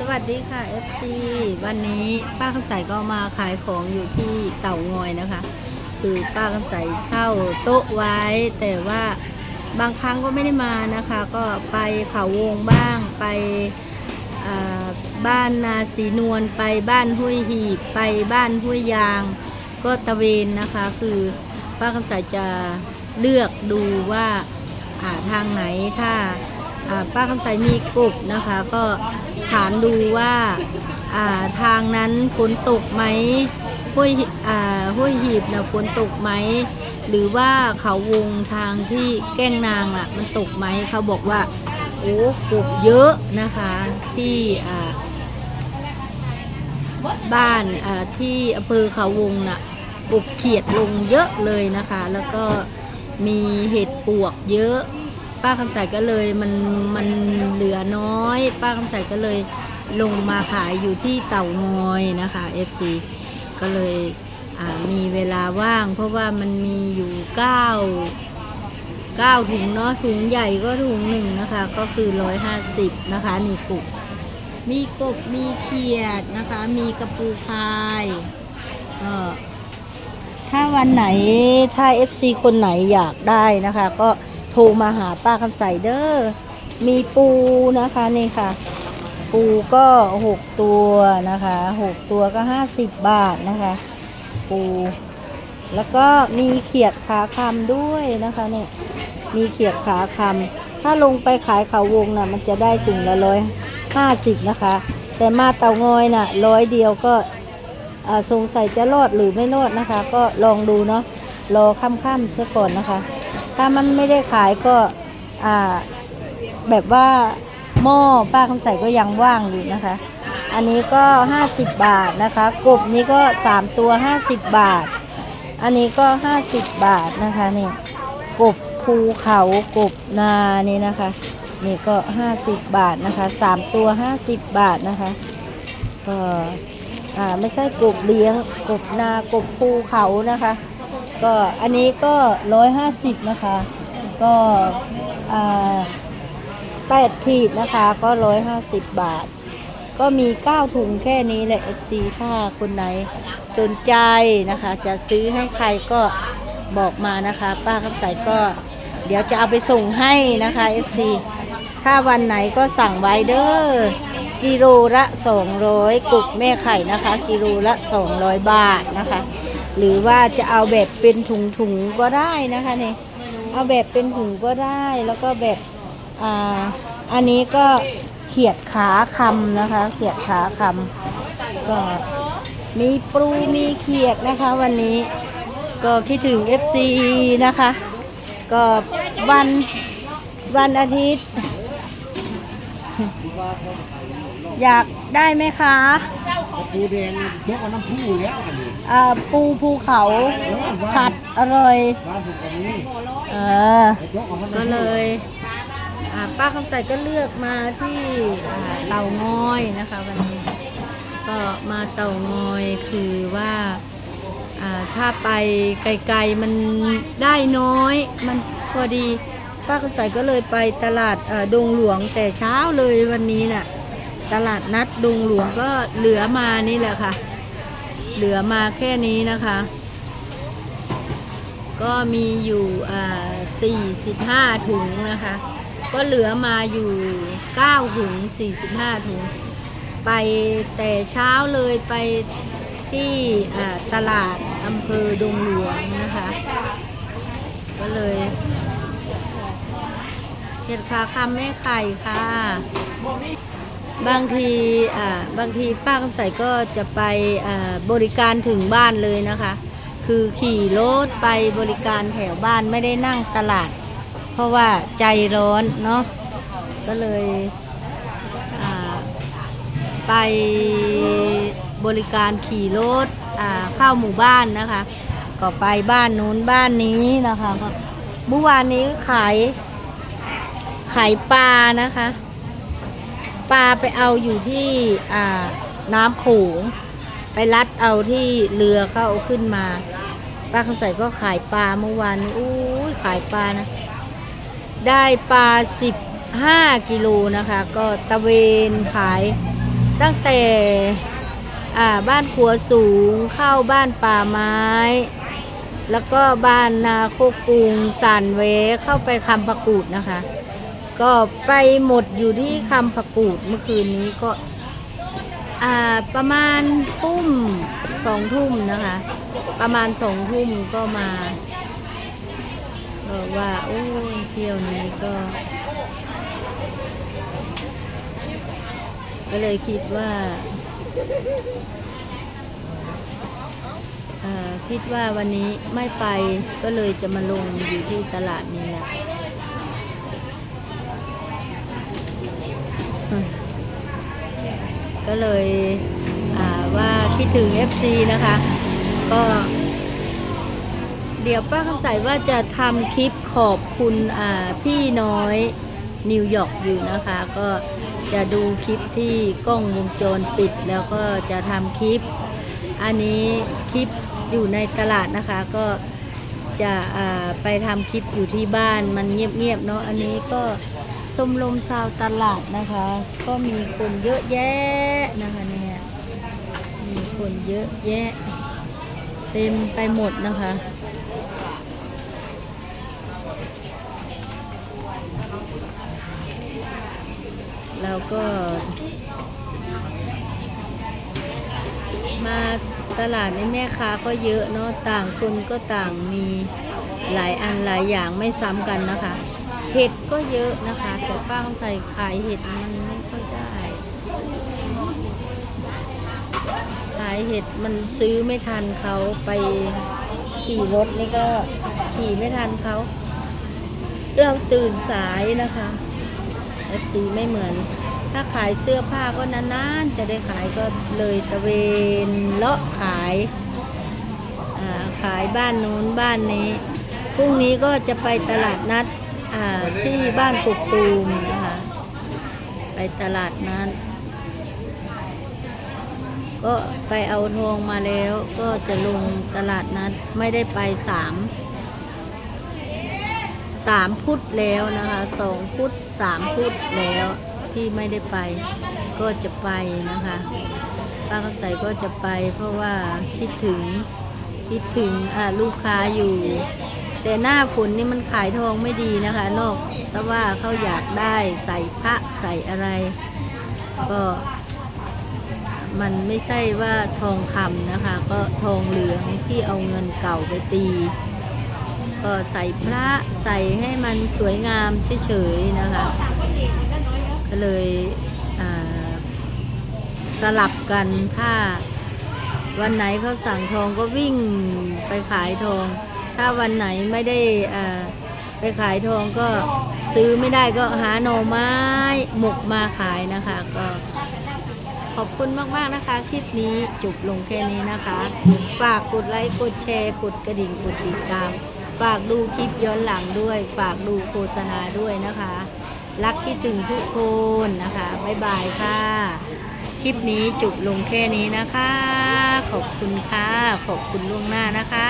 สวัสดีค่ะ FC วันนี้ป้าคำใสก็มาขายของอยู่ที่เต่างอยนะคะ คือป้าคำใสเช่าโต๊ะไว้ แต่ว่าบางครั้งก็ไม่ได้มานะคะ ก็ไปเขาวงบ้างไปบ้านนาสีนวลไปบ้านห้วยหีบไปบ้านห้วยยาง ก็ตะเวนนะคะ คือป้าคำใสจะเลือกดูว่าทางไหนถ้า ป้าคำใสมีกบนะคะ ก็ถามดูว่าาทางนั้นฝนตกไหมห้วยห้วยหีบนะฝนตกไหมหรือว่าเขาวงทางที่แก้งนางอะมันตกไหมเขาบอกว่าโอ้กบเยอะนะคะที่บ้านาที่อำเภอเขาวงน่ะกบเขียดลงเยอะเลยนะคะ แล้วก็มีเห็ดปวกเยอะ ป้าคำใสก็เลยมันมันเหลือน้อย ป้าคำใสก็เลยลงมาขายอยู่ที่เต่างอยนะคะ FC ก็เลยมีเวลาว่าง เพราะว่ามันมีอยู่9 9ถุงเนาะถุงใหญ่ก็ถุงหนึ่งนะคะ ก็คือ 150 นะคะนี่กบมีกบมีเขียดนะคะ มีกระปูพายก็ถ้าวันไหนถ้า FC คนไหนอยากได้นะคะ ก็ ทรมาหาป้าคำใสเด้อ มีปูนะคะนี่ค่ะ ปูก็หกตัวนะคะหกตัวก็ห้าสิบบาทนะคะ ปู แล้วก็มีเขียดขาคำด้วยนะคะเนี่ยมีเขียดขาคำถ้าลงไปขายเขาวงน่ะมันจะได้ถุงละร้อยห้าสิบนะคะ แต่มาเตางอยน่ะร้อยเดียวก็อ่าสงสัยจะรอดหรือไม่รอดนะคะ ก็ลองดูเนาะรอค่ำๆเสียก่อนนะคะ ถ้ามันไม่ได้ขายก็แบบว่าหม้อป้าคำใส่ก็ยังว่างอยู่นะคะ อันนี้ก็ 50 บาทนะคะ กบนี้ก็ 3 ตัว 50 บาท อันนี้ก็ 50 บาทนะคะนี่กบภูเขากบนานี่นะคะ นี่ก็ 50 บาทนะคะ 3 ตัว 50 บาทนะคะก็อ่าไม่ใช่กบเลี้ยงกบนากบภูเขานะคะ ก็อันนี้ก็150นะคะ ก็อ่า8ขีดนะคะ ก็150บบาท ก็มี9ถุงแค่นี้แหละ FC ถ้าคนไหนสนใจนะคะ จะซื้อให้ใครก็บอกมานะคะ ป้าคำใสก็เดี๋ยวจะเอาไปส่งให้นะคะ FC ถ้าวันไหนก็สั่งไว้เด้อกิโลละ 200 กุกแม่ไข่นะคะ กิโลละ 200 บาทนะคะ หรือว่าจะเอาแบบเป็นถุงๆก็ได้นะคะเนี่ยเอาแบบเป็นถุงก็ได้แล้วก็แบบอ่าอันนี้ก็เขียดขาคำนะคะ เขียดขาคำก็มีปลูมีเขียดนะคะ วันนี้ก็คิดถึง FC นะคะ ก็วันวันอาทิตย์ อยากได้ไหมคะปูแดงยกเอาน้ำผู้แล้วอันนี้อ่าปูภูเขาผัดอร่อยบ้านผมตรงนี้เออ ยกเอาน้ำก็เลยอ่าป้าคำใสก็เลือกมาที่อ่าเต่างอยนะคะวันนี้ ก็มาเต่างอยคือว่าอ่าถ้าไปไกลๆมันได้น้อย มันพอดี ป้าคำใสก็เลยไปตลาดดงหลวงแต่เช้าเลยวันนี้น่ะตลาดนัดดงหลวงก็เหลือมานี่แหละค่ะ เหลือมาแค่นี้นะคะ ก็มีอยู่อ่า45ถุงนะคะ ก็เหลือมาอยู่9ถุง45ถุง ไปแต่เช้าเลยไปที่ตลาดอำเภอดงหลวงนะคะ ก็เลย เห็ดขาคำแม่ไข่ค่ะ บางทีอ่าบางทีป้าคำใสก็จะไปอ่าบริการถึงบ้านเลยนะคะ คือขี่รถไปบริการแถวบ้านไม่ได้นั่งตลาด เพราะว่าใจร้อนเนาะก็เลยไปบริการขี่รถเข้าหมู่บ้านนะคะ ก็ไปบ้านนู้นบ้านนี้นะคะเมื่อวานนี้ขายายปลานะคะ ปลาไปเอาอยู่ที่น้ำโขงไปรัดเอาที่เรือเข้าเอาขึ้นมาป้าคำใส่ก็ขายปลาเมื่อวานอู้ขายปลานะ ได้ปลาสิบห้ากิโลนะคะ ก็ตะเวนขายตั้งแต่บ้านขัวสูงเข้าบ้านป่าไม้ แล้วก็บ้านนาโคกุงสันเวเข้าไปคำประกูดนะคะ ก็ไปหมดอยู่ที่คำประกูดเมื่อคืนนี้ก็ประมาณทุ่มสองทุ่มนะคะ ประมาณสองทุ่มก็มาบอกว่า โอ้เที่ยวนี้ก็ ก็เลยคิดว่าคิดว่าวันนี้ไม่ไปก็เลยจะมาลงอยู่ที่ตลาดนี้แหละ ก็เลยว่าคิดถึง FC นะคะ ก็ เดี๋ยวป้าคำใสว่าจะทำคลิปขอบคุณพี่น้อยนิวยอร์กอยู่นะคะ ก็จะดูคลิปที่กล้องวงจรปิด แล้วก็จะทำคลิป อันนี้คลิปอยู่ในตลาดนะคะก็ จะไปทำคลิปอยู่ที่บ้านมันเงียบๆเนาะอันนี้ก็สมลมชาวตลาดนะคะ ก็มีคนเยอะแยะนะคะเนี่ยมีคนเยอะแยะ เต็มไปหมดนะคะแล้วก็ มาตลาดนี้แม่ค้าก็เยอะเนาะต่างคนก็ต่างมีหลายอันหลายอย่างไม่ซ้ำกันนะคะ เห็ดก็เยอะนะคะแต่ป้าคำใส่ขายเห็ดมันไม่ค่อยได้ ขายเห็ดมันซื้อไม่ทันเขาไปขี่รถนี่ก็ขี่ไม่ทันเขาเราตื่นสายนะคะเอซีไม่เหมือน ถ้าขายเสื้อผ้าก็นานๆ จะได้ขายก็เลยตะเวนเลาะขายาขายบ้านนู้นบ้านนี้พรุ่งนี้ก็จะไปตลาดนัดที่บ้านกุกตูมนะคะไปตลาดนัดก็ไปเอาทองมาแล้วก็จะลงตลาดนัดไม่ได้ไปสามสามพุธแล้วนะคะสองพุธสามพุธแล้ว ที่ไม่ได้ไปก็จะไปนะคะป้าคำใสก็จะไป เพราะว่าคิดถึงคิดถึงลูกค้าอยู่ แต่หน้าฝนนี่มันขายทองไม่ดีนะคะ นอกแต่ว่าเขาอยากได้ใส่พระใส่อะไร ก็มันไม่ใช่ว่าทองคำนะคะ ก็ทองเหลืองที่เอาเงินเก่าไปตี ก็ใส่พระใส่ให้มันสวยงามเฉยๆนะคะ ก็เลยสลับกันถ้าวันไหนเขาสั่งทองก็วิ่งไปขายทอง ถ้าวันไหนไม่ได้ไปขายทองก็ซื้อไม่ได้ก็หาหน่อไม้หมกมาขายนะคะ ก็ขอบคุณมาก ๆ นะคะ คลิปนี้จบลงแค่นี้นะคะ ฝากกดไลค์กดแชร์กดกระดิ่งกดติดตาม ฝากดูคลิปย้อนหลังด้วย ฝากดูโฆษณาด้วยนะคะ รักที่ถึงทุกคนนะคะ บ๊ายบายค่ะ คลิปนี้จบลงแค่นี้นะคะ ขอบคุณค่ะ ขอบคุณล่วงหน้านะคะ